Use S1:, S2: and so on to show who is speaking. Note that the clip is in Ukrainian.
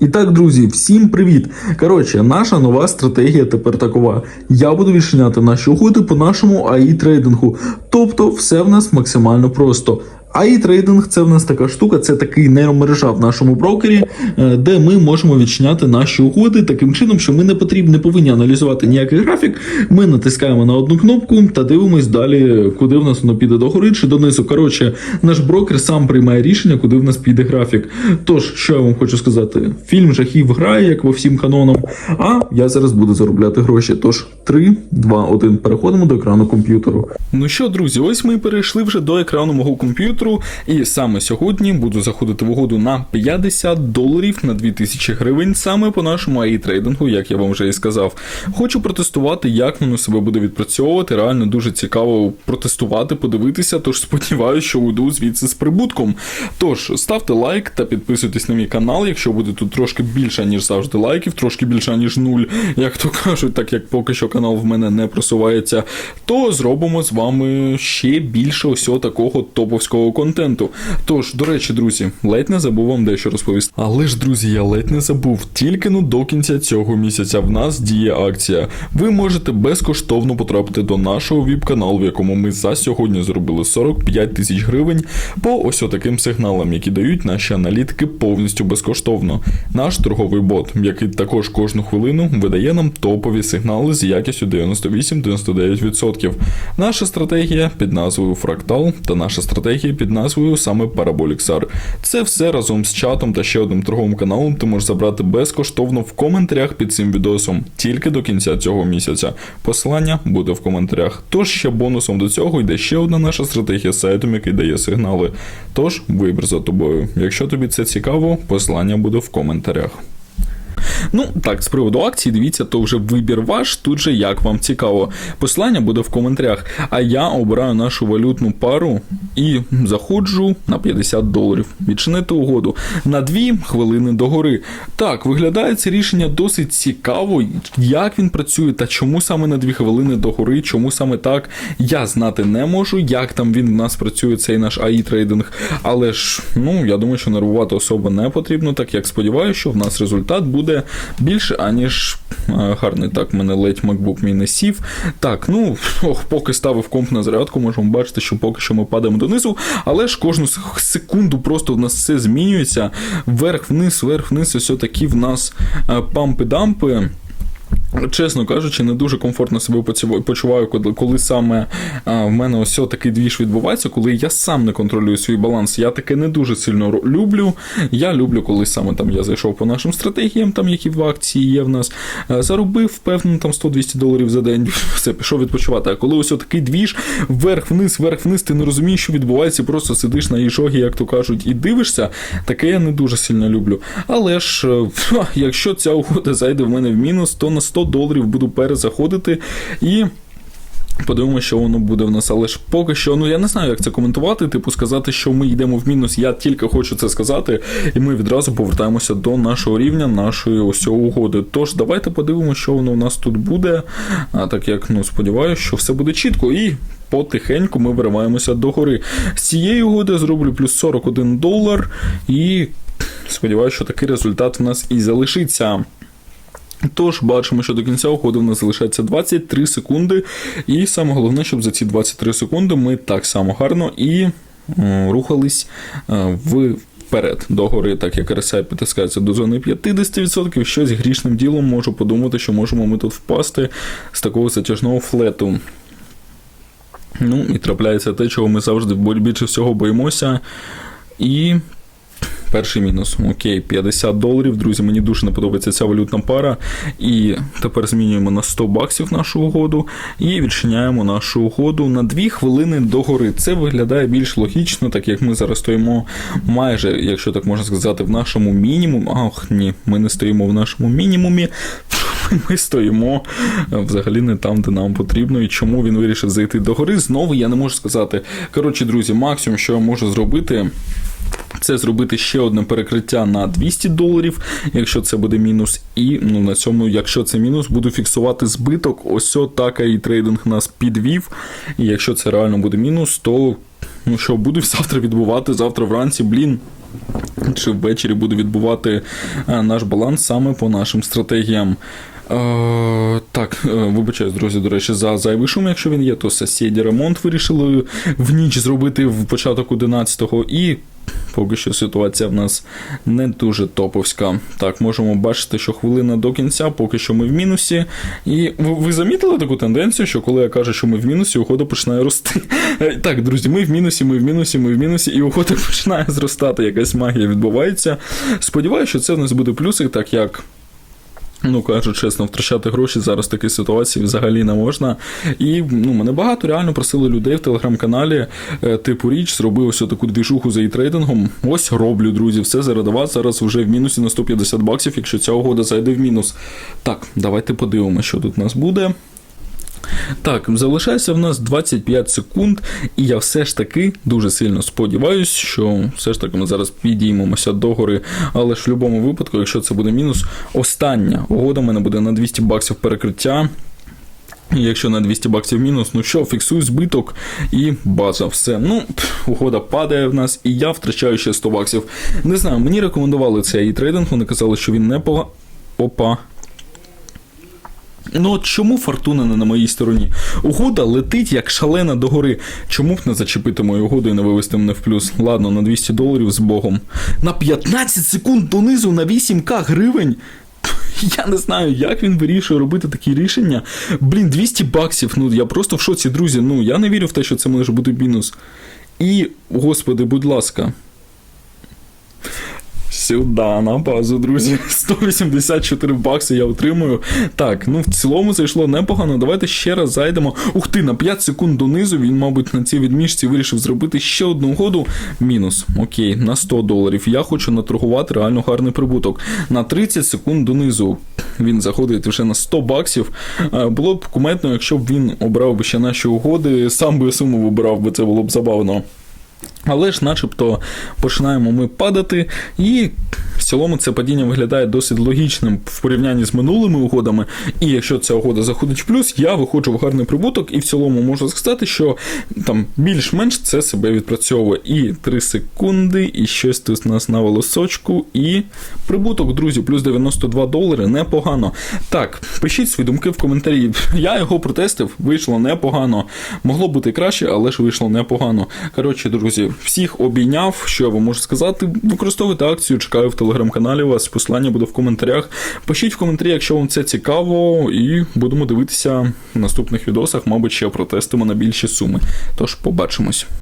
S1: І так, друзі, всім привіт! Коротше, наша нова стратегія тепер такова. Я буду відчиняти наші угоди по нашому АІ трейдингу. Тобто, все в нас максимально просто. АІ трейдинг це в нас така штука, це такий нейромережа в нашому брокері, е, де ми можемо відчиняти наші угоди таким чином, що ми не потрібно не повинні аналізувати ніякий графік. Ми натискаємо на одну кнопку та дивимось далі, куди в нас воно піде догори чи донизу. Коротше, наш брокер сам приймає рішення, куди в нас піде графік. Тож, що я вам хочу сказати, фільм жахів грає, як по всім канонам. А я зараз буду заробляти гроші. Тож 3, 2, 1, переходимо до екрану комп'ютеру.
S2: Ну що, друзі, ось ми перейшли вже до екрану мого комп'ютеру, і саме сьогодні буду заходити в угоду на 50 доларів на 2000 гривень, саме по нашому AI трейдингу, як я вам вже і сказав. Хочу протестувати, як воно себе буде відпрацьовувати. Реально дуже цікаво протестувати, подивитися. Тож сподіваюся, що уйду звідси з прибутком. Тож ставте лайк та підписуйтесь на мій канал, якщо буде тут трошки більше, ніж завжди лайків, трошки більше, ніж нуль, як то кажуть, так як поки що канал в мене не просувається, то зробимо з вами ще більше усього такого топовського контенту. Тож, до речі, друзі, ледь не забув вам дещо розповісти. Але ж, друзі, я ледь не забув. Тільки ну до кінця цього місяця в нас діє акція. Ви можете безкоштовно потрапити до нашого віп-каналу, в якому ми за сьогодні зробили 45 тисяч гривень по ось таким сигналам, які дають наші аналітики повністю безкоштовно. Наш торговий бот, який також кожну хвилину видає нам топові сигнали з якістю 98-99%. Наша стратегія під назвою Фрактал та наша стратегія під назвою саме Параболіксар. Це все разом з чатом та ще одним торговим каналом ти можеш забрати безкоштовно в коментарях під цим відосом тільки до кінця цього місяця. Посилання буде в коментарях. Тож ще бонусом до цього йде ще одна наша стратегія з сайтом, який дає сигнали. Тож вибір за тобою. Якщо тобі це цікаво, посилання буде в коментарях. Ну, так, з приводу акції, дивіться, то вже вибір ваш, тут же як вам цікаво. Посилання буде в коментарях. А я обираю нашу валютну пару і заходжу на 50 доларів. Відчинити угоду на 2 хвилини догори. Так, виглядає це рішення досить цікаво, як він працює та чому саме на 2 хвилини догори, чому саме так, я знати не можу, як там він в нас працює, цей наш АІ трейдинг. Але ж, ну, я думаю, що нервувати особо не потрібно, так як сподіваюся, що в нас результат буде більше, аніж е, гарний. Так, мене ледь MacBook мій не сів. Так, ну, ох, поки ставив комп на зарядку, можемо бачити, що поки що ми падаємо донизу, але ж кожну секунду просто в нас все змінюється. Вверх-вниз, вверх-вниз, ось такі в нас е, пампи-дампи. Чесно кажучи, не дуже комфортно себе почуваю, коли, саме в мене ось такий двіж відбувається, коли я сам не контролюю свій баланс. Я таке не дуже сильно люблю. Я люблю, коли саме там я зайшов по нашим стратегіям, там які в акції є в нас, заробив впевнено там 100-200 доларів за день. Все, пішов відпочивати. А коли ось такий двіж, вверх-вниз, вверх-вниз, ти не розумієш, що відбувається, просто сидиш на їжогі, як то кажуть, і дивишся, таке я не дуже сильно люблю. Але ж, якщо ця угода зайде в мене в мінус, то на 100 доларів буду перезаходити і. Подивимося, що воно буде в нас, але ж поки що, ну я не знаю, як це коментувати. Типу, сказати, що ми йдемо в мінус. Я тільки хочу це сказати, і ми відразу повертаємося до нашого рівня, нашої ось угоди. Тож, давайте подивимося, що воно у нас тут буде. А так як ну сподіваюся, що все буде чітко і. Потихеньку ми вириваємося до гори. З цієї угоди зроблю плюс 41 долар, і сподіваюся, що такий результат в нас і залишиться. Тож, бачимо, що до кінця уходу в нас залишається 23 секунди. І саме головне, щоб за ці 23 секунди ми так само гарно і е, рухались е, в. Вперед до гори, так як RSI підтискається до зони 50%, щось грішним ділом можу подумати, що можемо ми тут впасти з такого затяжного флету. Ну, і трапляється те, чого ми завжди більше всього боїмося. І Перший мінус. Окей, 50 доларів. Друзі, мені дуже не подобається ця валютна пара. І тепер змінюємо на 100 баксів нашу угоду і відчиняємо нашу угоду на 2 хвилини догори. Це виглядає більш логічно, так як ми зараз стоїмо майже, якщо так можна сказати, в нашому мінімумі. Ах, ні, ми не стоїмо в нашому мінімумі. Ми стоїмо взагалі не там, де нам потрібно, і чому він вирішив зайти до гори. Знову я не можу сказати. Коротше, друзі, максимум, що я можу зробити. Це зробити ще одне перекриття на 200 доларів, якщо це буде мінус. І ну, на цьому, якщо це мінус, буду фіксувати збиток. Ось так і трейдинг нас підвів. І якщо це реально буде мінус, то ну що, буду завтра відбувати завтра вранці, блін. чи ввечері буде відбувати е, наш баланс саме по нашим стратегіям. Е, так, е, вибачаюсь, друзі, до речі, за зайвий шум, якщо він є, то сусіді ремонт вирішили в ніч зробити в початок 11-го і. Поки що ситуація в нас не дуже топовська. Так, можемо бачити, що хвилина до кінця, поки що ми в мінусі. І ви, ви замітили таку тенденцію, що коли я кажу, що ми в мінусі, угода починає рости. Так, друзі, ми в мінусі, ми в мінусі, ми в мінусі, і угода починає зростати. Якась магія відбувається. Сподіваюся, що це в нас буде плюсик, так як. Ну, кажу чесно, втрачати гроші зараз в такій ситуації взагалі не можна. І ну, мене багато реально просили людей в телеграм-каналі, е, типу річ, зробив ось таку двіжуху за і-трейдингом. Ось роблю, друзі, все заради вас. Зараз вже в мінусі на 150 баксів, якщо ця угода зайде в мінус. Так, давайте подивимося, що тут у нас буде. Так, залишається в нас 25 секунд, і я все ж таки дуже сильно сподіваюся, що все ж таки ми зараз підіймемося до гори. Але ж в будь-якому випадку, якщо це буде мінус, остання угода в мене буде на 200 баксів перекриття. Якщо на 200 баксів мінус, ну що, фіксую збиток і база, все. Ну, угода падає в нас, і я втрачаю ще 100 баксів. Не знаю, мені рекомендували цей трейдинг, вони казали, що він не пога... Опа. Ну от чому фортуна не на моїй стороні? Угода летить як шалена догори. Чому б не зачепити мою угоду і не вивести мене в плюс? Ладно, на 200 доларів з Богом. На 15 секунд донизу на 8к гривень. Я не знаю, як він вирішує робити такі рішення. Блін, 200 баксів. Ну я просто в шоці, друзі. Ну я не вірю в те, що це може бути мінус. І, господи, будь ласка. Сюди, на базу, друзі. 184 бакси я отримую. Так, ну в цілому зайшло непогано. Давайте ще раз зайдемо. Ух ти, на 5 секунд донизу. Він, мабуть, на цій відміжці вирішив зробити ще одну угоду. Мінус. Окей, на 100 доларів. Я хочу наторгувати реально гарний прибуток. На 30 секунд донизу він заходить вже на 100 баксів. Е, Було б куметно, якщо б він обрав би ще наші угоди. Сам би суму вибирав, бо це було б забавно. Але ж, начебто, починаємо ми падати, і в цілому це падіння виглядає досить логічним в порівнянні з минулими угодами. І якщо ця угода заходить в плюс, я виходжу в гарний прибуток, і в цілому можу сказати, що там більш-менш це себе відпрацьовує. І 3 секунди, і щось тут у нас на волосочку, і прибуток, друзі, плюс 92 долари, непогано. Так, пишіть свої думки в коментарі. Я його протестив, вийшло непогано. Могло бути краще, але ж вийшло непогано. Коротше, друзі, всіх обійняв. Що я вам можу сказати? Використовуйте акцію, чекаю в телеграм-каналі вас. Посилання буде в коментарях. Пишіть в коментарі, якщо вам це цікаво, і будемо дивитися в наступних відосах, мабуть, ще протестимо на більші суми. Тож побачимось.